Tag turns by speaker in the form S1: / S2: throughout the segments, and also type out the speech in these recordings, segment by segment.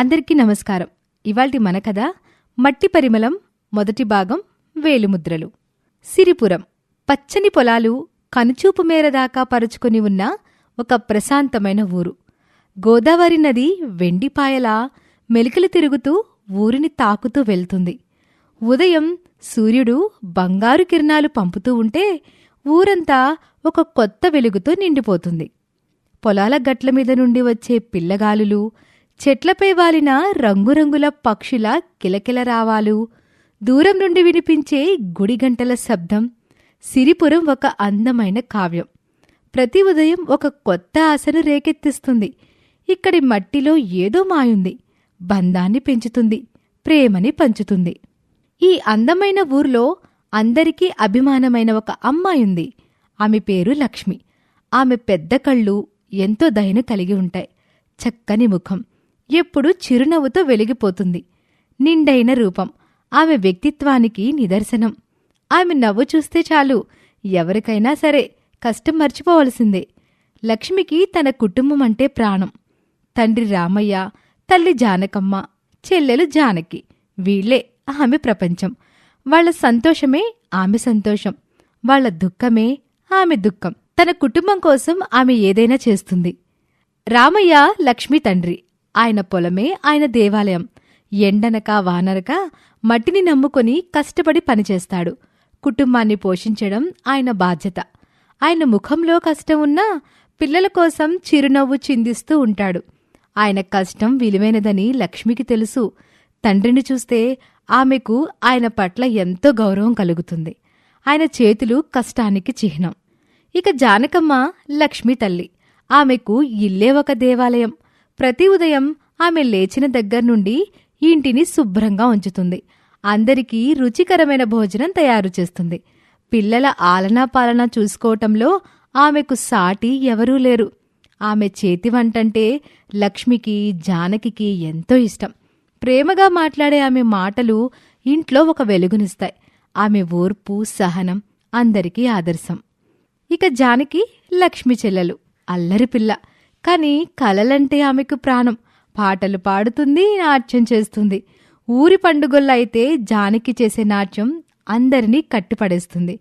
S1: అందరికీ నమస్కారం. ఇవాల్టి మన కథ మట్టి పరిమళం మొదటి భాగం వేలిముద్రలు. సిరిపురం. పచ్చని పొలాలు కనుచూపు మేర దాకా పరుచుకొని ఉన్న ఒక ప్రశాంతమైన ఊరు. గోదావరి నది వెండిపాయలా మెలికలు తిరుగుతూ ఊరిని తాకుతూ వెళ్తుంది. ఉదయం సూర్యుడు బంగారు కిరణాలు పంపుతూ ఉంటే ఊరంతా ఒక కొత్త వెలుగుతో నిండిపోతుంది. పొలాల గట్ల మీద నుండి వచ్చే పిల్లగాలులు చెట్లపై వాలిన రంగురంగుల పక్షుల కిలకిల రావాలు దూరం నుండి వినిపించే గుడిగంటల శబ్దం. సిరిపురం ఒక అందమైన కావ్యం. ప్రతి ఉదయం ఒక కొత్త ఆశను రేకెత్తిస్తుంది. ఇక్కడి మట్టిలో ఏదో మాయుంది. బంధాన్ని పెంచుతుంది. ప్రేమని పంచుతుంది. ఈ అందమైన ఊర్లో అందరికీ అభిమానమైన ఒక అమ్మాయుంది ఆమె పేరు లక్ష్మి. ఆమె పెద్ద కళ్ళు ఎంతో దయను కలిగి ఉంటాయి. చక్కని ముఖం. ఎప్పుడూ చిరునవ్వుతో వెలిగిపోతుంది. నిండైన రూపం. ఆమె వ్యక్తిత్వానికి నిదర్శనం. ఆమె నవ్వు చూస్తే చాలు. ఎవరికైనా సరే కష్టం మర్చిపోవలసిందే. లక్ష్మికి తన కుటుంబం అంటే ప్రాణం. తండ్రి రామయ్య తల్లి జానకమ్మ చెల్లెలు జానకి. వీళ్ళే ఆమె ప్రపంచం. వాళ్ళ సంతోషమే ఆమె సంతోషం. వాళ్ళ దుఃఖమే ఆమె దుఃఖం. తన కుటుంబం కోసం ఆమె ఏదైనా చేస్తుంది. రామయ్య లక్ష్మి తండ్రి. ఆయన పొలమే ఆయన దేవాలయం. ఎండనక వానరక మట్టిని నమ్ముకొని కష్టపడి పనిచేస్తాడు. కుటుంబాన్ని పోషించడం ఆయన బాధ్యత. ఆయన ముఖంలో కష్టం ఉన్నా పిల్లల కోసం చిరునవ్వు చిందిస్తూ ఉంటాడు. ఆయన కష్టం విలువైనదని లక్ష్మికి తెలుసు. తండ్రిని చూస్తే ఆమెకు ఆయన పట్ల ఎంతో గౌరవం కలుగుతుంది. ఆయన చేతులు కష్టానికి చిహ్నం. ఇక జానకమ్మ లక్ష్మి తల్లి. ఆమెకు ఇల్లే ఒక దేవాలయం. ప్రతి ఉదయం ఆమె లేచిన దగ్గర్నుండి ఇంటిని శుభ్రంగా ఉంచుతుంది. అందరికీ రుచికరమైన భోజనం తయారు చేస్తుంది. పిల్లల ఆలనా పాలన చూసుకోవటంలో ఆమెకు సాటి ఎవరూ లేరు. ఆమె చేతి వంటంటే లక్ష్మికి జానకికి ఎంతో ఇష్టం. ప్రేమగా మాట్లాడే ఆమె మాటలు ఇంట్లో ఒక వెలుగునిస్తాయి. ఆమె ఓర్పు సహనం అందరికీ ఆదర్శం. ఇక జానకి లక్ష్మి చెల్లెలు అల్లరి పిల్ల. కానీ కలలంటే ఆమెకు ప్రాణం. పాటలు పాడుతుంది నాట్యం చేస్తుంది. ఊరి పండుగల్లో అయితే జానకి చేసే నాట్యం అందరినీ కట్టిపడేస్తుంది.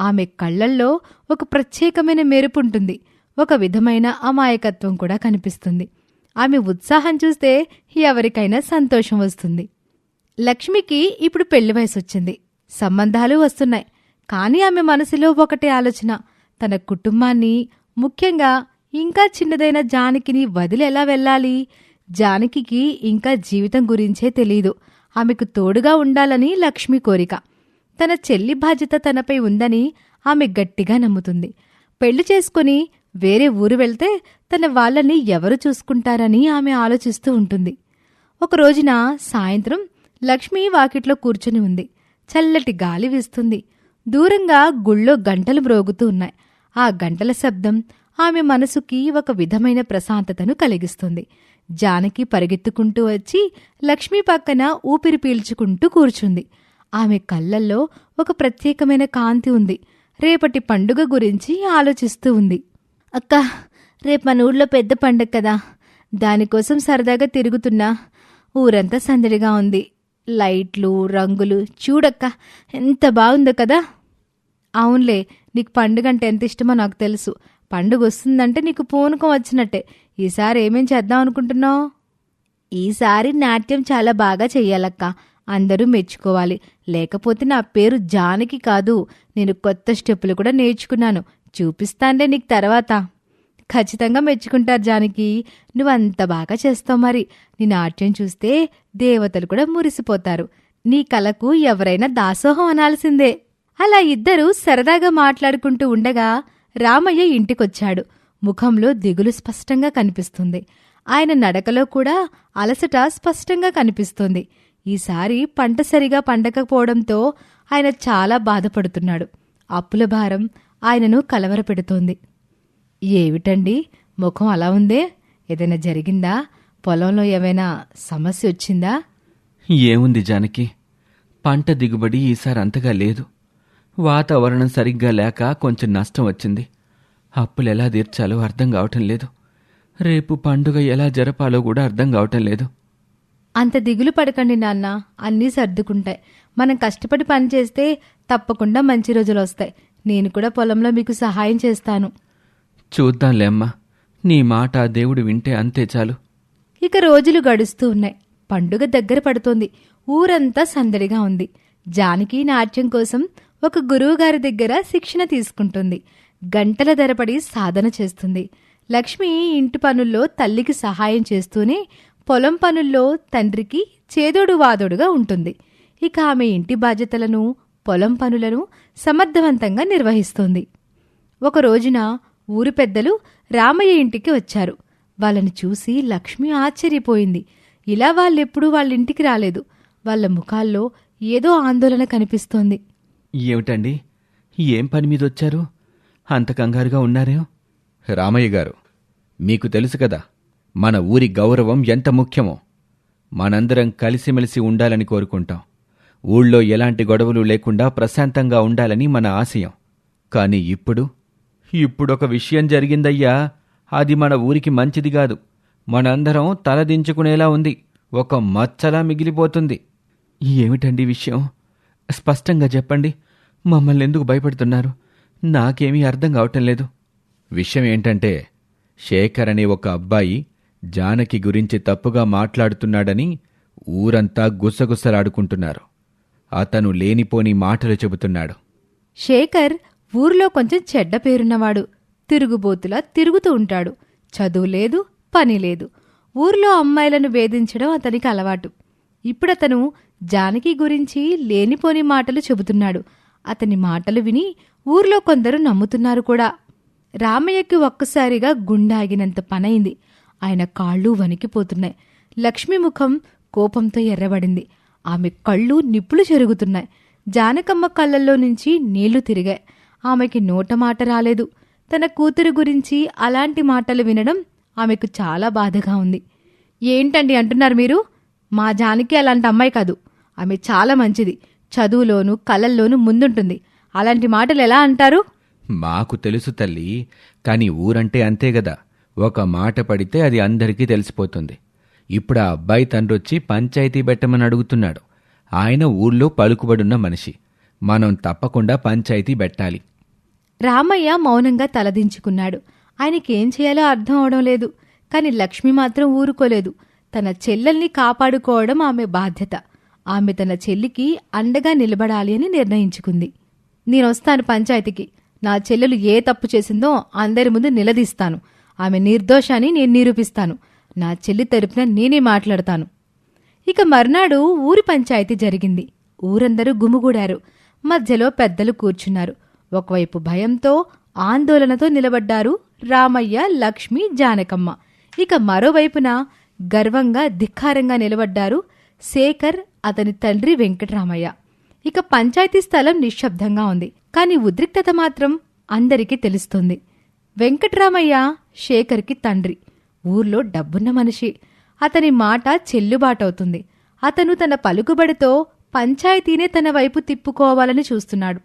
S1: ఆమె కళ్ళల్లో ఒక ప్రత్యేకమైన మెరుపుంటుంది. ఒక విధమైన అమాయకత్వం కూడా కనిపిస్తుంది. ఆమె ఉత్సాహం చూస్తే ఎవరికైనా సంతోషం వస్తుంది. లక్ష్మికి ఇప్పుడు పెళ్ళి వయసు వచ్చింది సంబంధాలు వస్తున్నాయి. కానీ ఆమె మనసులో ఒకటే ఆలోచన. తన కుటుంబాన్ని ముఖ్యంగా ఇంకా చిన్నదైన జానకిని వదిలి ఎలా వెళ్ళాలి? జానకికి ఇంకా జీవితం గురించే తెలీదు. ఆమెకు తోడుగా ఉండాలని లక్ష్మి కోరిక. తన చెల్లి బాధ్యత తనపై ఉందని ఆమె గట్టిగా నమ్ముతుంది. పెళ్ళి చేసుకుని వేరే ఊరు వెళ్తే తన వాళ్ళని ఎవరు చూసుకుంటారని ఆమె ఆలోచిస్తూ ఉంటుంది. ఒక రోజున సాయంత్రం లక్ష్మి వాకిట్లో కూర్చుని ఉంది. చల్లటి గాలి వీస్తుంది. దూరంగా గుళ్ళో గంటలు మ్రోగుతూ ఉన్నాయి. ఆ గంటల శబ్దం ఆమె మనసుకి ఒక విధమైన ప్రశాంతతను కలిగిస్తుంది. జానకి పరిగెత్తుకుంటూ వచ్చి లక్ష్మి పక్కన ఊపిరి పీల్చుకుంటూ కూర్చుంది. ఆమె కళ్ళల్లో ఒక ప్రత్యేకమైన కాంతి ఉంది. రేపటి పండుగ గురించి ఆలోచిస్తూ ఉంది. అక్క రేపు మన ఊళ్ళో పెద్ద పండగ కదా. దానికోసం సరదాగా తిరుగుతున్నా ఊరంతా సందడిగా ఉంది. లైట్లు రంగులు చూడక్క ఎంత బాగుందో కదా. అవునులే నీకు పండుగ అంటే ఎంత ఇష్టమో నాకు తెలుసు. పండుగ వస్తుందంటే నీకు పూనుకం వచ్చినట్టే. ఈసారి ఏమేం చేద్దాం అనుకుంటున్నావు? ఈసారి నాట్యం చాలా బాగా చెయ్యాలక్క. అందరూ మెచ్చుకోవాలి. లేకపోతే నా పేరు జానకి కాదు. నేను కొత్త స్టెప్పులు కూడా నేర్చుకున్నాను. చూపిస్తానులే నీకు తర్వాత. ఖచ్చితంగా మెచ్చుకుంటారు జానకి. నువ్వు అంత బాగా చేస్తావు మరి. నీ నాట్యం చూస్తే దేవతలు కూడా మురిసిపోతారు. నీ కళకు ఎవరైనా దాసోహం అనాల్సిందే. అలా ఇద్దరూ సరదాగా మాట్లాడుకుంటూ ఉండగా రామయ్య ఇంటికొచ్చాడు. ముఖంలో దిగులు స్పష్టంగా కనిపిస్తుంది. ఆయన నడకలో కూడా అలసట స్పష్టంగా కనిపిస్తుంది. ఈసారి పంట సరిగా పండకపోవడంతో ఆయన చాలా బాధపడుతున్నాడు. అప్పుల భారం ఆయనను కలవరపెడుతోంది. ఏమిటండి? ముఖం అలా ఉందే? ఏదైనా జరిగిందా? పొలంలో ఏమైనా సమస్య వచ్చిందా?
S2: ఏముంది జానకి? పంట దిగుబడి ఈసారి అంతగా లేదు. వాతావరణం సరిగ్గా లేక కొంచెం నష్టం వచ్చింది. అప్పులు ఎలా తీర్చాలో అర్థం కావటం లేదు. రేపు పండుగ ఎలా జరపాలో కూడా అర్థం కావటం లేదు.
S1: అంత దిగులు పడకండి నాన్న. అన్నీ సర్దుకుంటాయి. మనం కష్టపడి పని చేస్తే తప్పకుండా మంచి రోజులు వస్తాయి. నేను కూడా పొలంలో మీకు సహాయం చేస్తాను.
S2: చూద్దాంలే అమ్మా. నీ మాట దేవుడు వింటే అంతే చాలు.
S1: ఇక రోజులు గడుస్తూ ఉన్నాయి. పండుగ దగ్గర పడుతోంది. ఊరంతా సందడిగా ఉంది. జానకి నాట్యం కోసం ఒక గురువుగారి దగ్గర శిక్షణ తీసుకుంటుంది. గంటల ధరపడి సాధన చేస్తుంది. లక్ష్మి ఇంటి పనుల్లో తల్లికి సహాయం చేస్తూనే పొలం పనుల్లో తండ్రికి చేదోడు వాదోడుగా ఉంటుంది. ఇక ఆమె ఇంటి బాధ్యతలను పొలం పనులను సమర్థవంతంగా నిర్వహిస్తోంది. ఒక రోజున ఊరు పెద్దలు రామయ్య ఇంటికి వచ్చారు. వాళ్ళని చూసి లక్ష్మి ఆశ్చర్యపోయింది. ఇలా వాళ్ళెప్పుడూ వాళ్ళ ఇంటికి రాలేదు. వాళ్ళ ముఖాల్లో ఏదో ఆందోళన కనిపిస్తోంది.
S2: ఏమిటండి? ఏం పని మీద వచ్చారు? అంత కంగారుగా ఉన్నారేం?
S3: రామయ్య గారు మీకు తెలుసు కదా మన ఊరి గౌరవం ఎంత ముఖ్యమో. మనందరం కలిసిమెలిసి ఉండాలని కోరుకుంటాం. ఊళ్ళో ఎలాంటి గొడవలు లేకుండా ప్రశాంతంగా ఉండాలని మన ఆశయం. కానీ ఇప్పుడు?
S2: ఇప్పుడొక విషయం జరిగిందయ్యా. అది మన ఊరికి మంచిది కాదు. మనందరం తలదించుకునేలా ఉంది. ఒక మచ్చలా మిగిలిపోతుంది. ఏమిటండి విషయం? స్పష్టంగా చెప్పండి. మమ్మల్ని ఎందుకు భయపడుతున్నారు? నాకేమీ అర్థం కావటం లేదు.
S3: విషయం ఏంటంటే శేఖర్ అనే ఒక అబ్బాయి జానకి గురించి తప్పుగా మాట్లాడుతున్నాడని ఊరంతా గుసగుసలాడుకుంటున్నారు. అతను లేనిపోని మాటలు చెబుతున్నాడు.
S1: శేఖర్ ఊర్లో కొంచెం చెడ్డ పేరున్నవాడు. తిరుగుబోతులా తిరుగుతూ ఉంటాడు. చదువు లేదు పని లేదు. ఊర్లో అమ్మాయిలను వేధించడం అతనికి అలవాటు. ఇప్పుడతను జానకి గురించి లేనిపోని మాటలు చెబుతున్నాడు. అతని మాటలు విని ఊర్లో కొందరు నమ్ముతున్నారు కూడా. రామయ్యకి ఒక్కసారిగా గుండాగినంత పనైంది. ఆయన కాళ్ళు వణికిపోతున్నాయి. లక్ష్మి ముఖం కోపంతో ఎర్రబడింది. ఆమె కళ్ళు నిప్పులు చెరుగుతున్నాయి జానకమ్మ కళ్ళల్లో నుంచి నీళ్ళు తిరిగాయి. ఆమెకి నోట మాట రాలేదు. తన కూతురు గురించి అలాంటి మాటలు వినడం ఆమెకు చాలా బాధగా ఉంది. ఏంటండి అంటున్నారు మీరు? మా జానకి అలాంటి అమ్మాయి కాదు. ఆమె చాలా మంచిది. చదువులోనూ కళల్లోనూ ముందుంటుంది. అలాంటి మాటలు ఎలా అంటారు?
S3: మాకు తెలుసు తల్లి కాని ఊరంటే అంతే గదా. ఒక మాట పడితే అది అందరికీ తెలిసిపోతుంది. ఇప్పుడు ఆ అబ్బాయి తండ్రొచ్చి పంచాయతీ పెట్టమని అడుగుతున్నాడు. ఆయన ఊర్లో పలుకుబడున్న మనిషి. మనం తప్పకుండా పంచాయతీ పెట్టాలి.
S1: రామయ్య మౌనంగా తలదించుకున్నాడు. ఆయనకేం చేయాలో అర్థం అవడం లేదు. కాని లక్ష్మి మాత్రం ఊరుకోలేదు. తన చెల్లెల్ని కాపాడుకోవడం ఆమె బాధ్యత. ఆమె తన చెల్లికి అండగా నిలబడాలి అని నిర్ణయించుకుంది. నేనొస్తాను పంచాయతీకి. నా చెల్లెలు ఏ తప్పు చేసిందో అందరి ముందు నిలదీస్తాను. ఆమె నిర్దోషాన్ని నేను నిరూపిస్తాను. నా చెల్లి తరపున నేనే మాట్లాడతాను. ఇక మర్నాడు ఊరి పంచాయతీ జరిగింది. ఊరందరూ గుమిగూడారు. మధ్యలో పెద్దలు కూర్చున్నారు. ఒకవైపు భయంతో ఆందోళనతో నిలబడ్డారు రామయ్య లక్ష్మి జానకమ్మ. ఇక మరోవైపున గర్వంగా ధిక్కారంగా నిలబడ్డారు శేఖర్ అతని తండ్రి వెంకటరామయ్య. ఇక పంచాయతీ స్థలం నిశ్శబ్దంగా ఉంది. కాని ఉద్రిక్తత మాత్రం అందరికీ తెలుస్తుంది. వెంకట్రామయ్య శేఖర్కి తండ్రి. ఊర్లో డబ్బున్న మనిషి. అతని మాట చెల్లుబాటవుతుంది. అతను తన పలుకుబడితో పంచాయతీనే తన వైపు తిప్పుకోవాలని చూస్తున్నాడు.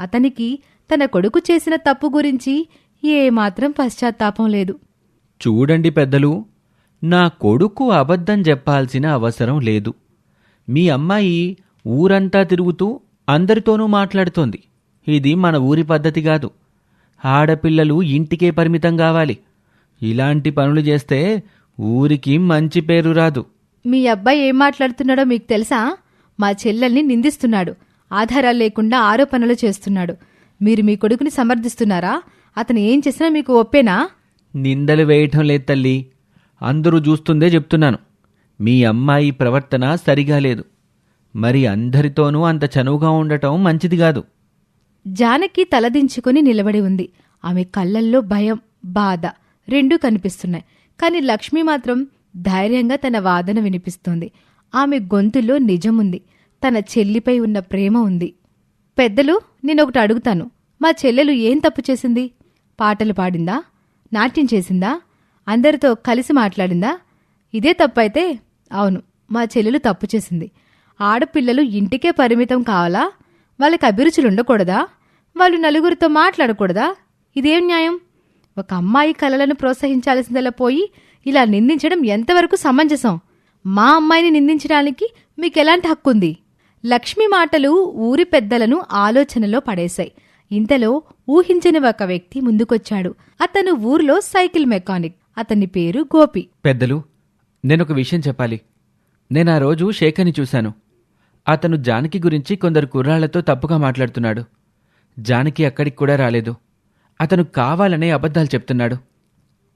S1: అతనికి తన కొడుకు చేసిన తప్పు గురించి ఏమాత్రం పశ్చాత్తాపం లేదు.
S2: చూడండి పెద్దలు నా కొడుకు అబద్ధం చెప్పాల్సిన అవసరం లేదు. మీ అమ్మాయి ఊరంతా తిరుగుతూ అందరితోనూ మాట్లాడుతోంది. ఇది మన ఊరి పద్ధతి కాదు. ఆడపిల్లలు ఇంటికే పరిమితం కావాలి. ఇలాంటి పనులు చేస్తే ఊరికి మంచి పేరు రాదు.
S1: మీ అబ్బాయి ఏం మాట్లాడుతున్నాడో మీకు తెలుసా? మా చెల్లెల్ని నిందిస్తున్నాడు. ఆధారాలు లేకుండా ఆరోపణలు చేస్తున్నాడు. మీరు మీ కొడుకుని సమర్థిస్తున్నారా? అతను ఏం చేసినా మీకు ఒప్పేనా?
S2: నిందలు వేయటం లేదు తల్లి. అందరూ చూస్తుందే చెప్తున్నాను. మీ అమ్మాయి ప్రవర్తన సరిగా లేదు. మరి అందరితోనూ అంత చనువుగా ఉండటం మంచిది కాదు.
S1: జానకి తలదించుకుని నిలబడి ఉంది. ఆమె కళ్ళల్లో భయం బాధ రెండూ కనిపిస్తున్నాయి. కాని లక్ష్మి మాత్రం ధైర్యంగా తన వాదన వినిపిస్తోంది. ఆమె గొంతులో నిజముంది. తన చెల్లిపై ఉన్న ప్రేమ ఉంది. పెద్దలు నేనొకటి అడుగుతాను. మా చెల్లెలు ఏం తప్పు చేసింది? పాటలు పాడిందా? నాట్యం చేసిందా? అందరితో కలిసి మాట్లాడిందా? ఇదే తప్పైతే అవును మా చెల్లెలు తప్పు చేసింది. ఆడపిల్లలు ఇంటికే పరిమితం కావాలా? వాళ్ళకి అభిరుచులు ఉండకూడదా వాళ్ళు నలుగురితో మాట్లాడకూడదా? ఇదేం న్యాయం? ఒక అమ్మాయి కలలను ప్రోత్సహించాల్సిందలా పోయి ఇలా నిందించడం ఎంతవరకు సమంజసం? మా అమ్మాయిని నిందించడానికి మీకెలాంటి హక్కుంది? లక్ష్మి మాటలు ఊరి పెద్దలను ఆలోచనలో పడేశాయి. ఇంతలో ఊహించని ఒక వ్యక్తి ముందుకొచ్చాడు. అతను ఊర్లో సైకిల్ మెకానిక్. అతని పేరు గోపి.
S2: పెద్దలు నేనొక విషయం చెప్పాలి. నేను ఆ రోజు శేఖర్ని చూశాను. అతను జానకి గురించి కొందరు కుర్రాళ్ళతో తప్పుగా మాట్లాడుతున్నాడు. జానకి అక్కడికి కూడా రాలేదు. అతను కావాలనే అబద్ధాలు చెప్తున్నాడు.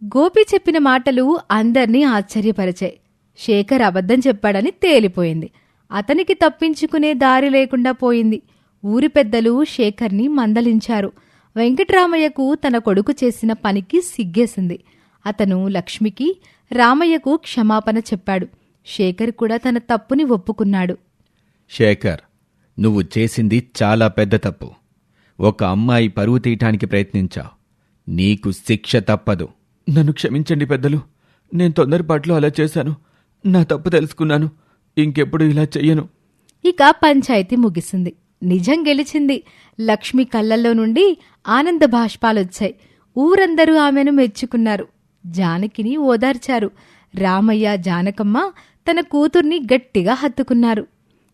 S1: గోపి చెప్పిన మాటలు అందర్నీ ఆశ్చర్యపరిచాయి. శేఖర్ అబద్ధం చెప్పాడని తేలిపోయింది. అతనికి తప్పించుకునే దారి లేకుండా పోయింది. ఊరి పెద్దలు శేఖర్ని మందలించారు. వెంకట్రామయ్యకు తన కొడుకు చేసిన పనికి సిగ్గేసింది. అతను లక్ష్మికి రామయ్యకు క్షమాపణ చెప్పాడు. శేఖర్ కూడా తన తప్పుని ఒప్పుకున్నాడు.
S3: శేఖర్ నువ్వు చేసింది చాలా పెద్ద తప్పు. ఒక అమ్మాయి పరువు తీయటానికి ప్రయత్నించావు. నీకు శిక్ష తప్పదు.
S2: నన్ను క్షమించండి పెద్దలు. నేను తొందరపాట్లో అలా చేశాను. నా తప్పు తెలుసుకున్నాను. ఇంకెప్పుడు ఇలా చెయ్యను.
S1: ఇక పంచాయతీ ముగిసింది. నిజం గెలిచింది. లక్ష్మి కళ్ళల్లో నుండి ఆనంద బాష్పాలొచ్చాయి. ఊరందరూ ఆమెను మెచ్చుకున్నారు. జానకిని ఓదార్చారు. రామయ్య జానకమ్మ తన కూతుర్ని గట్టిగా హత్తుకున్నారు.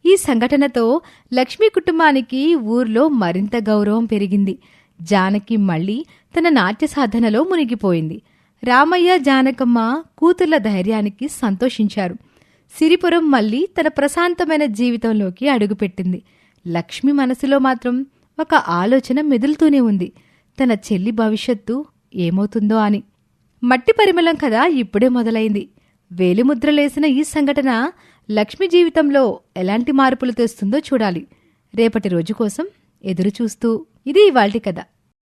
S1: ఈ సంఘటనతో లక్ష్మి కుటుంబానికి ఊర్లో మరింత గౌరవం పెరిగింది. జానకి మళ్ళీ తన నాట్య సాధనలో మునిగిపోయింది. రామయ్య జానకమ్మ కూతుర్ల ధైర్యానికి సంతోషించారు. సిరిపురం మళ్ళీ తన ప్రశాంతమైన జీవితంలోకి అడుగుపెట్టింది. లక్ష్మి మనసులో మాత్రం ఒక ఆలోచన మెదులుతూనే ఉంది. తన చెల్లి భవిష్యత్తు ఏమవుతుందో అని. మట్టి పరిమళం కథ ఇప్పుడే మొదలైంది. వేలిముద్రలేసిన ఈ సంఘటన లక్ష్మి జీవితంలో ఎలాంటి మార్పులు తెస్తుందో చూడాలి. రేపటి రోజు కోసం ఎదురుచూస్తూ ఇది ఇవాల్టి కథ.